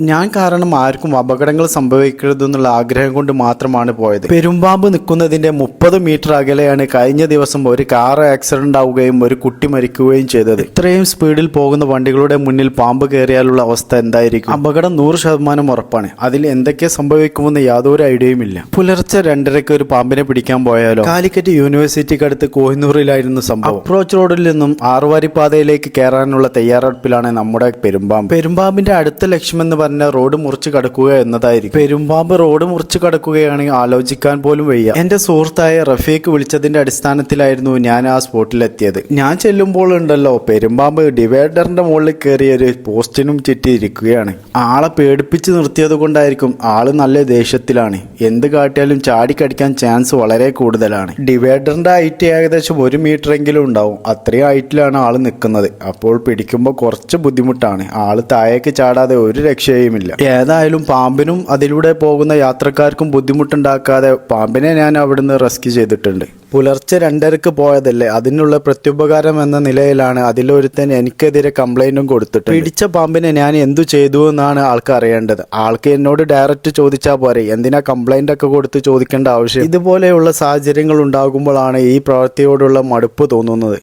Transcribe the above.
ഞാൻ കാരണം ആർക്കും അപകടങ്ങൾ സംഭവിക്കരുതെന്നുള്ള ആഗ്രഹം കൊണ്ട് മാത്രമാണ് പോയത്. പെരുമ്പാമ്പ് നിൽക്കുന്നതിന്റെ മുപ്പത് മീറ്റർ അകലെയാണ് കഴിഞ്ഞ ദിവസം ഒരു കാർ ആക്സിഡന്റ് ആവുകയും ഒരു കുട്ടി മരിക്കുകയും ചെയ്തത്. ഇത്രയും സ്പീഡിൽ പോകുന്ന വണ്ടികളുടെ മുന്നിൽ പാമ്പ് കയറിയാലുള്ള അവസ്ഥ എന്തായിരിക്കും? അപകടം നൂറ് ശതമാനം ഉറപ്പാണ്. അതിൽ എന്തൊക്കെ സംഭവിക്കുമെന്ന് യാതൊരു ഐഡിയയും ഇല്ല. പുലർച്ചെ രണ്ടരയ്ക്ക് ഒരു പാമ്പിനെ പിടിക്കാൻ പോയാലോ? കാലിക്കറ്റ് യൂണിവേഴ്സിറ്റിക്ക് അടുത്ത് കോഹിനൂറിലായിരുന്നു സംഭവം. അപ്രോച്ച് റോഡിൽ നിന്നും ആറുവാരി പാതയിലേക്ക് കയറാനുള്ള തയ്യാറെടുപ്പിലാണ് നമ്മുടെ പെരുമ്പാമ്പ്. പെരുമ്പാമ്പിന്റെ അടുത്ത ലക്ഷ്യമെന്ന് പറഞ്ഞ റോഡ് മുറിച്ച് കടക്കുക എന്നതായിരിക്കും. പെരുമ്പാമ്പ് റോഡ് മുറിച്ച് കടക്കുകയാണെങ്കിൽ ആലോചിക്കാൻ പോലും വയ്യ. എന്റെ സുഹൃത്തായ റഫീഖ് വിളിച്ചതിന്റെ അടിസ്ഥാനത്തിലായിരുന്നു ഞാൻ ആ സ്പോട്ടിലെത്തിയത്. ഞാൻ ചെല്ലുമ്പോൾ ഉണ്ടല്ലോ പെരുമ്പാമ്പ് ഡിവൈഡറിന്റെ മുകളിൽ കയറിയ ഒരു പോസ്റ്റിനും ചുറ്റിയിരിക്കുകയാണ്. ആളെ പേടിപ്പിച്ച് നിർത്തിയത് കൊണ്ടായിരിക്കും ആൾ നല്ല ദേഷ്യത്തിലാണ്. എന്ത് കാട്ടിയാലും ചാടിക്കടിക്കാൻ ചാൻസ് വളരെ കൂടുതലാണ്. ഡിവൈഡറിന്റെ ഹൈറ്റ് ഏകദേശം ഒരു മീറ്റർ എങ്കിലും ഉണ്ടാവും. അത്രയും ഹൈറ്റിലാണ് ആൾ നിൽക്കുന്നത്. അപ്പോൾ പിടിക്കുമ്പോൾ കുറച്ച് ബുദ്ധിമുട്ടാണ്. ആൾ താഴേക്ക് ചാടാതെ ഒരു രക്ഷയുമില്ല ഏതായാലും പാമ്പിനും അതിലൂടെ പോകുന്ന യാത്രക്കാർക്കും ബുദ്ധിമുട്ടുണ്ടാക്കാതെ പാമ്പിനെ ഞാൻ അവിടുന്ന് റെസ്ക്യൂ ചെയ്തിട്ടുണ്ട്. പുലർച്ചെ രണ്ടരക്ക് പോയതല്ലേ അതിനുള്ള പ്രത്യുപകാരം എന്ന നിലയിലാണ് അതിലൊരുത്തൻ എനിക്കെതിരെ കംപ്ലൈന്റും കൊടുത്തിട്ട് പിടിച്ച പാമ്പിനെ ഞാൻ എന്തു ചെയ്തു എന്നാണ് ആൾക്ക് അറിയേണ്ടത്. ആൾക്ക് എന്നോട് ഡയറക്റ്റ് ചോദിച്ചാൽ പോരെ എന്തിനാ കംപ്ലൈന്റ് ഒക്കെ കൊടുത്ത് ചോദിക്കേണ്ട ആവശ്യം? ഇതുപോലെയുള്ള സാഹചര്യങ്ങൾ ഉണ്ടാകുമ്പോഴാണ് ഈ പ്രവൃത്തിയോടുള്ള മടുപ്പ് തോന്നുന്നത്.